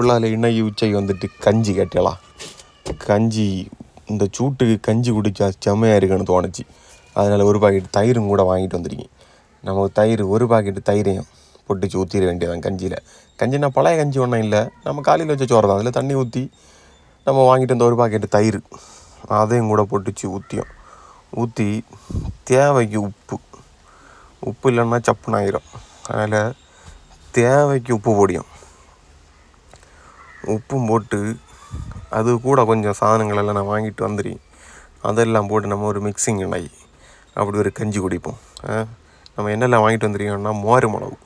பிள்ளால இன்னைக்கு உச்சைக்கு வந்துட்டு கஞ்சி கேட்டலாம் கஞ்சி இந்த சூட்டுக்கு கஞ்சி குடிச்சா செம்மையாக இருக்குன்னு தோணுச்சு. அதனால் ஒரு பாக்கெட் தயிரும் கூட வாங்கிட்டு வந்திருக்கேன் நமக்கு தயிர் ஒரு பாக்கெட்டு தயிரையும் பொட்டிச்சு ஊற்றிட வேண்டியதான் கஞ்சியில். கஞ்சினா பழைய கஞ்சி ஒன்றும் இல்லை. நம்ம காலையில் வச்ச சோறு தான். அதில் தண்ணி ஊற்றி நம்ம வாங்கிட்டு வந்த ஒரு பாக்கெட்டு தயிர். அதையும் கூட பொட்டிச்சு ஊற்றியும் ஊற்றி தேவைக்கு உப்பு. உப்பு இல்லைன்னா சப்புன்னு ஆயிரும். அதனால் தேவைக்கு உப்பு பொடியும். உப்பும் போட்டு அது கூட கொஞ்சம் சாதனங்களெல்லாம் நான் வாங்கிட்டு வந்துடுறேன் அதெல்லாம் போட்டு நம்ம ஒரு மிக்சிங் பண்ணி அப்படி ஒரு கஞ்சி குடிப்போம். நம்ம என்னெல்லாம் வாங்கிட்டு வந்துருக்கோம்னா மோர் மிளகு.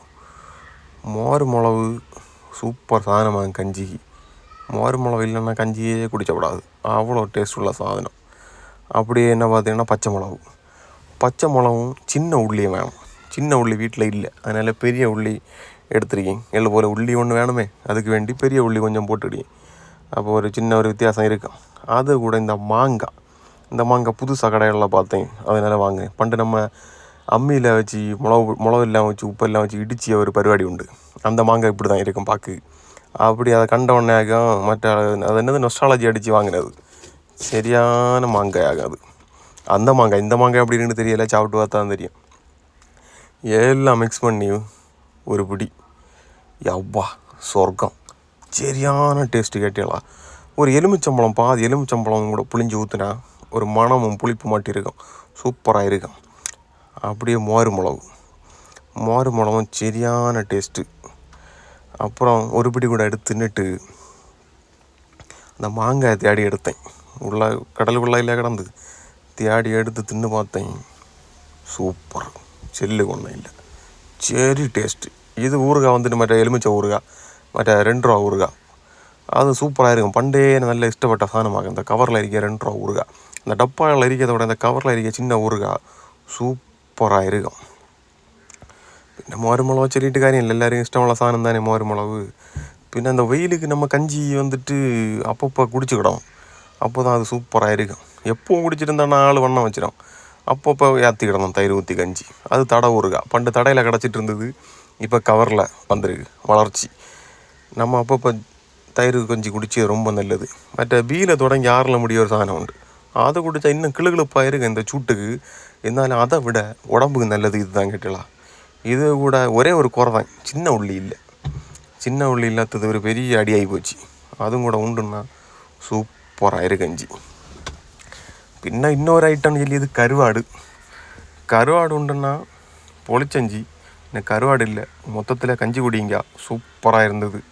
மோர் மிளகு சூப்பர் சாதனமாக கஞ்சிக்கு மோர் மிளகு இல்லைன்னா கஞ்சியே குடிச்சக்கூடாது. அவ்வளோ டேஸ்ட் உள்ள சாதனம். அப்படியே என்ன பார்த்தீங்கன்னா பச்சை மிளகு. பச்சை மிளகும் சின்ன உள்ளியும் வேணும். சின்ன உள்ளி வீட்டில் இல்லை. அதனால் பெரிய உள்ளி எடுத்துருக்கேன் எள்ளு போல் உள்ளி ஒன்று வேணுமே அதுக்கு வேண்டி பெரிய உள்ளி கொஞ்சம் போட்டுடுங்க அப்போ ஒரு சின்ன ஒரு வித்தியாசம் இருக்கும் அது கூட இந்த மாங்காய் இந்த மாங்காய் புதுசாக கடைகளில் பார்த்தேன். அதனால் வாங்கினேன் பண்டு நம்ம அம்மியில் வச்சு மிளகு மிளகு எல்லாம் வச்சு உப்பெல்லாம் வச்சு இடிச்சிய ஒரு பருவாடி உண்டு. அந்த மாங்காய் இப்படி தான் இருக்கும் பாக்கு. அப்படி அதை கண்ட உடனே ஆகும் மற்ற அது என்னது? நொஸ்டாலஜி அடித்து வாங்கினது. சரியான மாங்காய் ஆகும் அது. அந்த மாங்காய் இந்த மாங்காய் அப்படின்னு தெரியல. சாப்பிட்டு பார்த்தா தான் தெரியும். எல்லாம் மிக்ஸ் பண்ணி ஒரு பிடி. யவ்வா சொர்க்கம். சரியான டேஸ்ட்டு கேட்டீங்களா? ஒரு எலுமிச்சம்பழம் பாதி எலுமிச்சம்பழம் கூட புளிஞ்சு ஊற்றுனா ஒரு மணமும் புளிப்பு மாட்டி இருக்கும். சூப்பராக இருக்கும். அப்படியே மோர் மிளகு. மோர் மிளகும் சரியான டேஸ்ட்டு அப்புறம் ஒரு பிடி கூட எடுத்து தின்னுட்டு அந்த மாங்காய் தேடி எடுத்தேன். உள்ள கடலுக்குள்ளாயில் கிடந்து தேடி எடுத்து தின்னு பார்த்தேன். சூப்பர் செல்லு ஒன்றும் இல்லை. சரி டேஸ்ட்டு இது ஊறுகாய் வந்துட்டு மற்ற எலுமிச்சை ஊறுகாய் மற்ற ரெண்டு ரூபா ஊறுகாய் அது சூப்பராக இருக்கும் பண்டே எனக்கு நல்ல இஷ்டப்பட்ட சாதனமாக இந்த கவரில் இருக்க ரெண்டு ரூபா ஊறுகாய் இந்த டப்பாவில் இருக்கிறத விட இந்த கவரில் இருக்க சின்ன ஊறுகாய் சூப்பராக இருக்கும் പിന്നെ മോരുമുളക് ചെറിയിട്ട് കാര്യമില്ല എല്ലാവരും ഇഷ്ടമുള്ള സാധനം തന്നെ മോരുമുളക് പിന്നെ എന്താ வெயிலுக்கு நம்ம கஞ்சி வந்துட்டு அப்பப்போ குடிச்சுக்கிடும் அப்போ தான் அது சூப்பராக இருக்கும் எப்பவும் குடிச்சிருந்தோன்னா ஆள் வண்ணம் வச்சிடும் அப்பப்போ ஏற்றிக்கிடணும் தயிர் ஊற்றி கஞ்சி அது தடை ஊறுகா பண்டு தடையில் கிடச்சிட்டு இருந்தது இப்போ கவரில் வந்திருக்கு வளர்ச்சி நம்ம அப்பப்போ தயிர் கஞ்சி குடிச்சு ரொம்ப நல்லது மற்ற பீல தொடங்கி ஆறில் முடிய ஒரு சாதனம் உண்டு அதை குடித்தா இன்னும் கிளுகிளுப்பாக இருக்கு இந்த சூட்டுக்கு இருந்தாலும் அதை விட உடம்புக்கு நல்லது இதுதான் கேட்டலாம் இது கூட ஒரே ஒரு குறை தான் சின்ன உள்ளி இல்லை சின்ன உள்ளி இல்லாதது ஒரு பெரிய அடியாகி போச்சு അതും കൂടെ ഉണ്ടെന്നാ സൂപ്പറായൊരു കഞ്ചി പിന്നെ ഇന്നൊരു ഐറ്റം ചൊല്ലിയത് കരുവാട് കരുവാട് ഉണ്ടെന്നാ പൊളിച്ചഞ്ചി எனக்கு கருவாடு இல்லை. மொத்தத்தில் கஞ்சி குடிங்க. சூப்பராக இருந்தது.